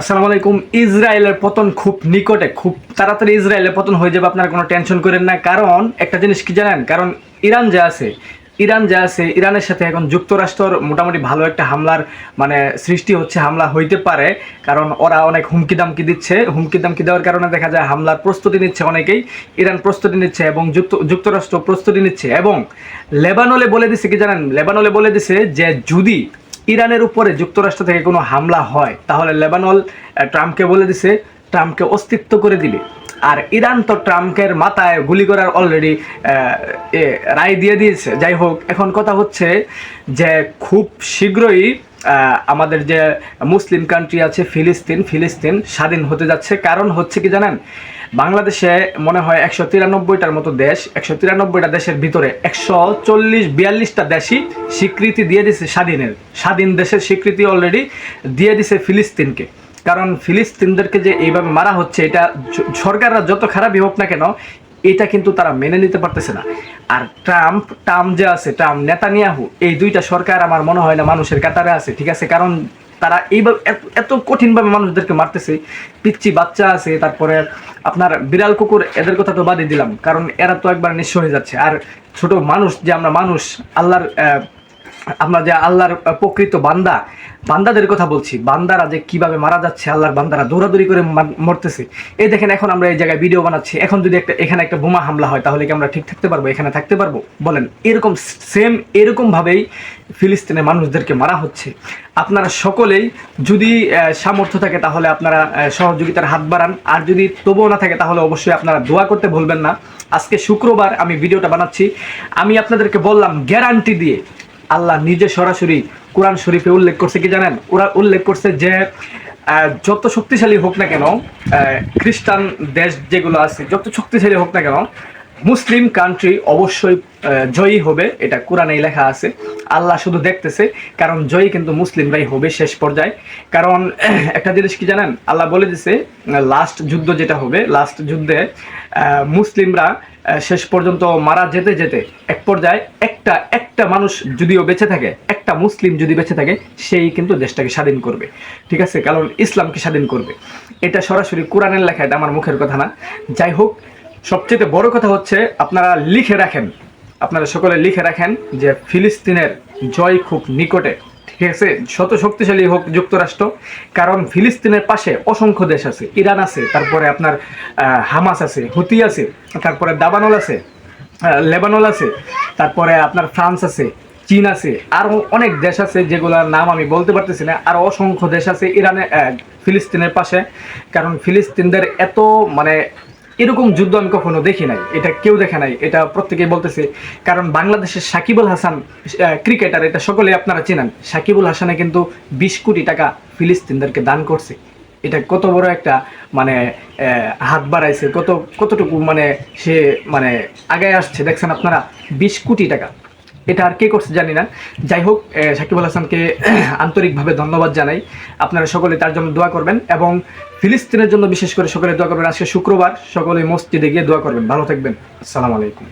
আসসালামু আলাইকুম। ইসরায়েলের পতন খুব নিকটে, খুব তাড়াতাড়ি ইসরায়েলের পতন হয়ে যাবে, আপনারা কোনো টেনশন করেন না। কারণ একটা জিনিস কি জানেন? কারণ ইরান যে আছে, ইরান যে আছে, ইরানের সাথে এখন যুক্তরাষ্ট্র মোটামুটি ভালো একটা হামলার মানে সৃষ্টি হচ্ছে, হামলা হইতে পারে। কারণ ওরা অনেক হুমকি দামকি দিচ্ছে। হুমকি দামকি দেওয়ার কারণে দেখা যায় হামলার প্রস্তুতি নিচ্ছে অনেকেই, ইরান প্রস্তুতি নিচ্ছে এবং যুক্ত, যুক্তরাষ্ট্র প্রস্তুতি নিচ্ছে। এবং লেবানলে বলে দিছে কি জানেন? লেবানলে বলে দিছে যে যদি ইরানের উপরে যুক্তরাষ্ট্র থেকে কোনো হামলা হয়, তাহলে লেবানল ট্রাম্পকে বলে দিছে, ট্রাম্পকে অস্তিত্ব করে দিবে। আর ইরান তো ট্রাম্পের মাথায় গুলি করার অলরেডি রায় দিয়ে দিয়েছে। যাই হোক, এখন কথা হচ্ছে যে খুব শীঘ্রই আমাদের যে মুসলিম কান্ট্রি আছে ফিলিস্তিন ফিলিস্তিন স্বাধীন হতে যাচ্ছে। কারণ হচ্ছে কি জানেন? বাংলাদেশে মনে হয় একশো তিরানব্বইটার মতো দেশ, একশো তিরানব্বইটা দেশের ভিতরে একশো চল্লিশ, বিয়াল্লিশটা দেশই স্বীকৃতি দিয়ে দিছে স্বাধীনের। স্বাধীন দেশের স্বীকৃতি অলরেডি দিয়ে দিছে ফিলিস্তিনকে। কারণ ফিলিস্তিনদেরকে যে এইভাবে মারা হচ্ছে, এটা সরকাররা যত খারাপই হোক না কেন, এটা কিন্তু তারা মেনে নিতে পারতেছে না। আর ট্রাম্প ট্রাম্প যে আছে, ট্রাম্প, নেতানিয়াহু, এই দুইটা সরকার আমার মনে হয় না মানুষের কাতারে আছে, ঠিক আছে? কারণ তারা এইভাবে এত- কঠিনভাবে মানুষদেরকে মারতেছে। পিচ্ছি বাচ্চা আছে, তারপরে আপনার বিড়াল কুকুর, এদের কথা তো বাদই দিলাম। কারণ এরা তো একবার নিঃস্ব হয়ে যাচ্ছে। আর ছোট মানুষ, যে আমরা মানুষ, আল্লাহর আমরা যে আল্লাহর প্রকৃত বান্দা, বান্দাদের কথা বলছি, বান্দারা যে কীভাবে মারা যাচ্ছে, আল্লাহর বান্দারা দৌড়াদৌড়ি করে মরতেছে। এই দেখেন, এখন আমরা এই জায়গায় ভিডিও বানাচ্ছি। এখন যদি একটা, এখানে একটা বোমা হামলা হয়, তাহলে কি আমরা ঠিক থাকতে পারব? এখানে থাকতে পারব? বলেন, এরকম সেম এরকম ভাবেই ফিলিস্তিনের মানুষদেরকে মারা হচ্ছে। আপনারা সকলেই যদি সামর্থ্য থাকে, তাহলে আপনারা সহযোগিতার হাত বাড়ান। আর যদি তবুও না থাকে, তাহলে অবশ্যই আপনারা দোয়া করতে ভুলবেন না। আজকে শুক্রবার আমি ভিডিওটা বানাচ্ছি। আমি আপনাদেরকে বললাম গ্যারান্টি দিয়ে আল্লাহ নিজে সরাসরি কোরআন শরীফে উল্লেখ করছে কি জানেন? ওরা উল্লেখ করছে যে যত শক্তিশালী হোক না কেন খ্রিস্টান দেশ যেগুলো আছে, যত শক্তিশালী হোক না কেন, মুসলিম কান্ট্রি অবশ্যই জয়ী হবে। এটা কোরআনে লেখা আছে। আল্লাহ শুধু দেখতেছে, কারণ জয়ী কিন্তু মুসলিমরাই হবে শেষ পর্যায়ে। কারণ, একটা জিনিস কি জানেন? আল্লাহ বলে দিছে, লাস্ট যুদ্ধ যেটা হবে, লাস্ট যুদ্ধে মুসলিমরা শেষ পর্যন্ত মারা যেতে যেতে এক পর্যায়ে একটা একটা মানুষ যদিও বেঁচে থাকে, একটা মুসলিম যদি বেঁচে থাকে, সেই কিন্তু দেশটাকে স্বাধীন করবে। ঠিক আছে? কারণ ইসলামকে স্বাধীন করবে। এটা সরাসরি কোরআনের লেখা এটা আমার মুখের কথা না। যাই হোক, সবচেয়ে বড় কথা হচ্ছে আপনারা লিখে রাখেন। আপনারা সকলে লিখে রাখেন যে ফিলিস্তিনের জয় খুব নিকটে। ঠিক আছে, শত শক্তিশালী হোক যুক্তরাষ্ট্র, কারণ ফিলিস্তিনের পাশে অসংখ্য দেশ আছে, ইরান আছে, তারপরে আপনার হামাস আছে, হুতি আছে, তারপরে দাবানল আছে লেবানল আছে, তারপরে আপনার ফ্রান্স আছে, চীন আছে, আরও অনেক দেশ আছে যেগুলোর নাম আমি বলতে পারতেছি না আর অসংখ্য দেশ আছে ইরানে ফিলিস্তিনের পাশে, কারণ ফিলিস্তিনদের এত মানে এরকম যুদ্ধ আমি কখনো দেখি নাই। এটা কেউ দেখে নাই। এটা প্রত্যেকেই বলতেছে। কারণ বাংলাদেশের সাকিবুল হাসান ক্রিকেটার এটা সকলে আপনারা চেনেন। সাকিবুল হাসানে কিন্তু বিশ কোটি টাকা ফিলিস্তিনদেরকে দান করছে। এটা কত বড় একটা মানে হাত বাড়াইছে। কত, কতটুকু মানে সে মানে আগে আসছে। দেখছেন আপনারা? বিশ কোটি টাকা। এটা আর কে করছে জানি না। যাই হোক আহ, সাকিবুল হাসানকে আন্তরিকভাবে ধন্যবাদ জানাই। আপনারা সকলে তার জন্য দোয়া করবেন এবং ফিলিস্তিনের জন্য বিশেষ করে সকলে দোয়া করবেন। আজকে শুক্রবার সকলে মসজিদে গিয়ে দোয়া করবেন। ভালো থাকবেন। আসসালামু আলাইকুম।